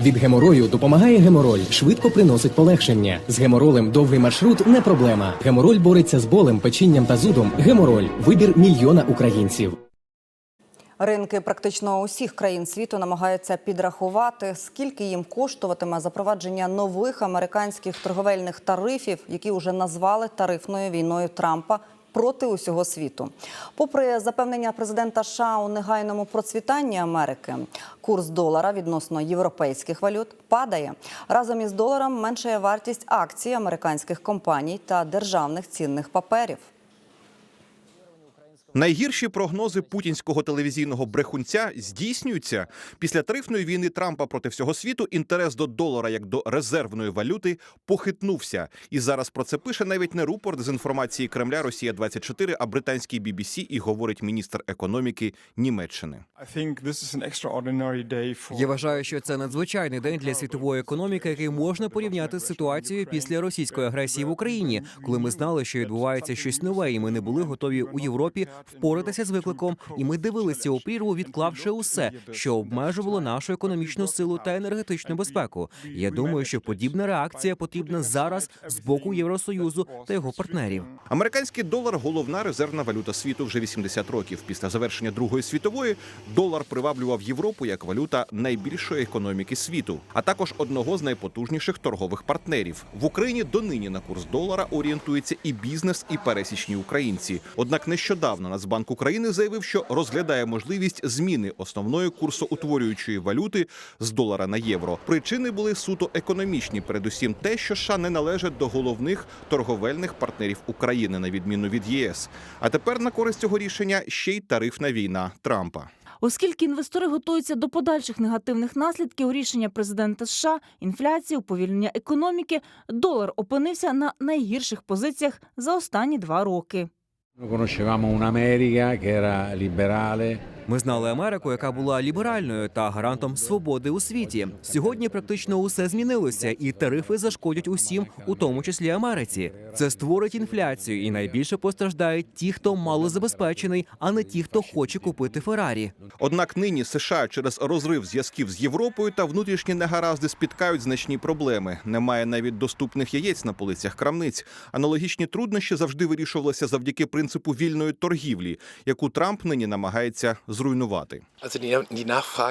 Від геморою допомагає гемороль, швидко приносить полегшення. З геморолем довгий маршрут не проблема. Гемороль бореться з болем, печінням та зудом. Гемороль вибір мільйона українців. Ринки практично усіх країн світу намагаються підрахувати, скільки їм коштуватиме запровадження нових американських торговельних тарифів, які вже назвали тарифною війною Трампа проти усього світу. Попри запевнення президента США у негайному процвітанні Америки, курс долара відносно європейських валют падає. Разом із доларом меншає вартість акцій американських компаній та державних цінних паперів. Найгірші прогнози путінського телевізійного брехунця здійснюються після тарифної війни Трампа проти всього світу. Інтерес до долара як до резервної валюти похитнувся. І зараз про це пише навіть не рупорт з інформації Кремля Росія 24 а британський BBC і говорить міністр економіки Німеччини. Я вважаю, що це надзвичайний день для світової економіки, який можна порівняти з ситуацією після російської агресії в Україні, коли ми знали, що відбувається щось нове, і ми не були готові у Європі впоратися з викликом. І ми дивилися у прірву, відклавши усе, що обмежувало нашу економічну силу та енергетичну безпеку. Я думаю, що подібна реакція потрібна зараз з боку Євросоюзу та його партнерів. Американський долар головна резервна валюта світу вже 80 років. Після завершення Другої світової долар приваблював Європу як валюта найбільшої економіки світу, а також одного з найпотужніших торгових партнерів. В Україні донині на курс долара орієнтується і бізнес, і пересічні українці. Однак нещодавно Нацбанк України заявив, що розглядає можливість зміни основної курсоутворюючої валюти з долара на євро. Причини були суто економічні, передусім те, що США не належать до головних торговельних партнерів України на відміну від ЄС. А тепер на користь цього рішення ще й тарифна війна Трампа. Оскільки інвестори готуються до подальших негативних наслідків рішення президента США, інфляції, уповільнення економіки, долар опинився на найгірших позиціях за останні два роки. Conoscevamo un'America che era liberale, Ми знали Америку, яка була ліберальною та гарантом свободи у світі. Сьогодні практично усе змінилося, і тарифи зашкодять усім, у тому числі Америці. Це створить інфляцію, і найбільше постраждають ті, хто малозабезпечений, а не ті, хто хоче купити Феррарі. Однак нині США через розрив зв'язків з Європою та внутрішні негаразди спіткають значні проблеми. Немає навіть доступних яєць на полицях крамниць. Аналогічні труднощі завжди вирішувалися завдяки принципу вільної торгівлі, яку Трамп нині намагається зруйнувати.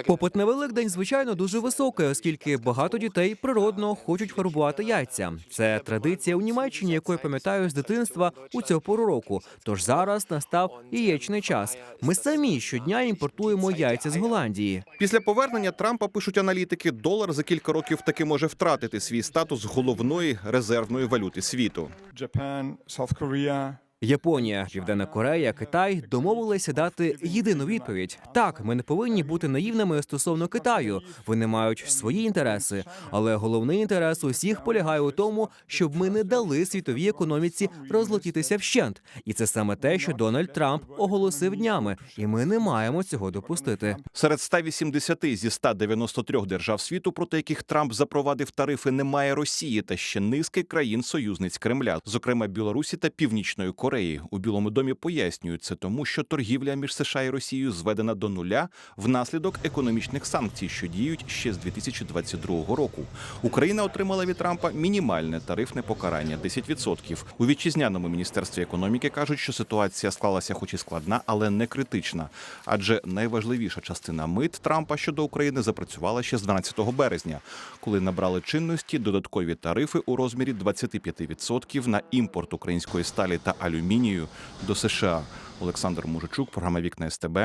Попит на Великдень, звичайно, дуже високий, оскільки багато дітей природно хочуть фарбувати яйця. Це традиція у Німеччині, яку я пам'ятаю з дитинства у цю пору року. Тож зараз настав яєчний час. Ми самі щодня імпортуємо яйця з Голландії. Після повернення Трампа пишуть аналітики, долар за кілька років таки може втратити свій статус головної резервної валюти світу. Japan, South Korea, Японія, Південна Корея, Китай домовилися дати єдину відповідь. Так, ми не повинні бути наївними стосовно Китаю. Вони мають свої інтереси, але головний інтерес усіх полягає у тому, щоб ми не дали світовій економіці розлетітися вщент. І це саме те, що Дональд Трамп оголосив днями, і ми не маємо цього допустити. Серед 180 зі 193 держав світу, проти яких Трамп запровадив тарифи, немає Росії та ще низки країн-союзниць Кремля, зокрема Білорусі та Північної Кореї. У Білому домі пояснюють це тому, що торгівля між США і Росією зведена до нуля внаслідок економічних санкцій, що діють ще з 2022 року. Україна отримала від Трампа мінімальне тарифне покарання 10%. У вітчизняному міністерстві економіки кажуть, що ситуація склалася, хоч і складна, але не критична. Адже найважливіша частина мит Трампа щодо України запрацювала ще з 12 березня, коли набрали чинності додаткові тарифи у розмірі 25% на імпорт української сталі та алюмінію до США. Олександр Мужичук, програма Вікна СТБ.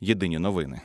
Єдині новини.